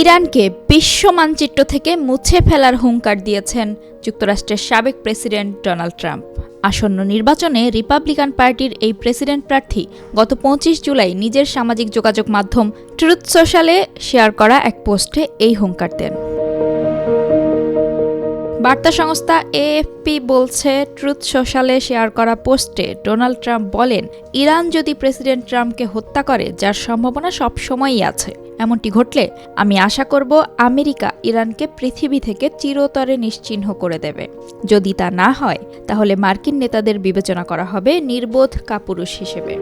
ইরানকে বিশ্ব মানচিত্র থেকে মুছে ফেলার হুঙ্কার দিয়েছেন যুক্তরাষ্ট্রের সাবেক প্রেসিডেন্ট ডোনাল্ড ট্রাম্প। আসন্ন নির্বাচনে রিপাবলিকান পার্টির এই প্রেসিডেন্ট প্রার্থী গত পঁচিশ জুলাই নিজের সামাজিক যোগাযোগ মাধ্যম ট্রুথ সোশ্যালে শেয়ার করা এক পোস্টে এই হুঙ্কার দেন। বার্তা সংস্থা এএফপি বলছে ট্রুথ সোশ্যালে শেয়ার করা পোস্টে ডোনাল্ড ট্রাম্প বলেন, ইরান যদি প্রেসিডেন্ট ট্রাম্পকে হত্যা করে, যার সম্ভাবনা সবসময়ই আছে। এমনটি ঘটলে আমি আশা করব আমেরিকা ইরানকে পৃথিবী থেকে চিরতরে নিশ্চিহ্ন করে দেবে। যদি তা না হয়, তাহলে মার্কিন নেতাদের বিবেচনা করা হবে নির্বোধ কাপুরুষ হিসেবে।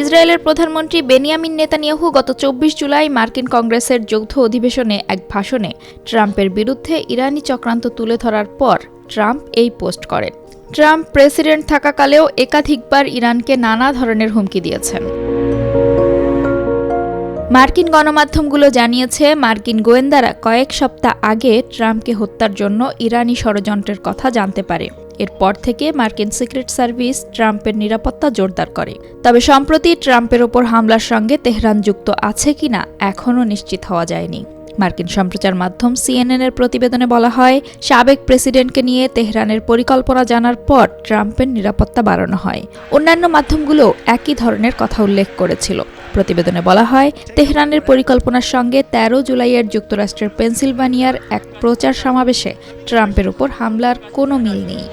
ইসরায়েলের প্রধানমন্ত্রী বেনিয়ামিন নেতানিয়াহু গত চব্বিশ জুলাই মার্কিন কংগ্রেসের যৌথ অধিবেশনে এক ভাষণে ট্রাম্পের বিরুদ্ধে ইরানি চক্রান্ত তুলে ধরার পর ট্রাম্প এই পোস্ট করেন। ট্রাম্প প্রেসিডেন্ট থাকাকালেও একাধিকবার ইরানকে নানা ধরনের হুমকি দিয়েছেন। মার্কিন গণমাধ্যমগুলো জানিয়েছে, মার্কিন গোয়েন্দারা কয়েক সপ্তাহ আগে ট্রাম্পকে হত্যার জন্য ইরানি ষড়যন্ত্রের কথা জানতে পারে। এরপর থেকে মার্কিন সিক্রেট সার্ভিস ট্রাম্পের নিরাপত্তা জোরদার করে। তবে সম্প্রতি ট্রাম্পের ওপর হামলার সঙ্গে তেহরান যুক্ত আছে কিনা এখনও নিশ্চিত হওয়া যায়নি। মার্কিন সম্প্রচার মাধ্যম সিএনএনের প্রতিবেদনে বলা হয়, সাবেক প্রেসিডেন্টকে নিয়ে তেহরানের পরিকল্পনা জানার পর ট্রাম্পের নিরাপত্তা বাড়ানো হয়। অন্যান্য মাধ্যমগুলো একই ধরনের কথা উল্লেখ করেছিল। প্রতিবেদনে বলা হয়, তেহরানের পরিকল্পনার সঙ্গে ১৩ জুলাইয়ের যুক্তরাষ্ট্রের পেনসিলভানিয়ার এক প্রচার সমাবেশে ট্রাম্পের উপর হামলার কোনো মিল নেই।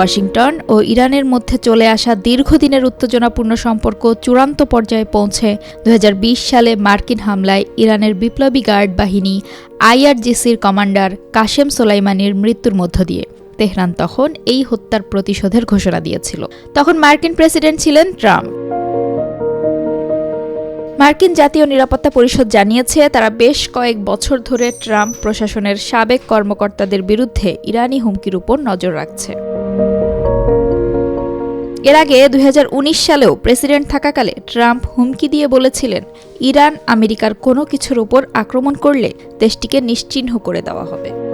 ওয়াশিংটন ও ইরানের মধ্যে চলে আসা দীর্ঘদিনের উত্তেজনাপূর্ণ সম্পর্ক চূড়ান্ত পর্যায়ে পৌঁছে দুহাজার বিশ সালে মার্কিন হামলায় ইরানের বিপ্লবী গার্ড বাহিনী আইআরজিসির কমান্ডার কাশেম সোলাইমানির মৃত্যুর মধ্য দিয়ে। তেহরান তখন এই হত্যার প্রতিশোধের ঘোষণা দিয়েছিল। তখন মার্কিন প্রেসিডেন্ট ছিলেন ট্রাম্প। মার্কিন জাতীয় নিরাপত্তা পরিষদ জানিয়েছে, তারা বেশ কয়েক বছর ধরে ট্রাম্প প্রশাসনের সাবেক কর্মকর্তাদের বিরুদ্ধে ইরানি হুমকির উপর নজর রাখছে। এর আগে দু হাজার উনিশ সালেও প্রেসিডেন্ট থাকাকালে ট্রাম্প হুমকি দিয়ে বলেছিলেন, ইরান আমেরিকার কোনো কিছুর ওপর আক্রমণ করলে দেশটিকে নিশ্চিহ্ন করে দেওয়া হবে।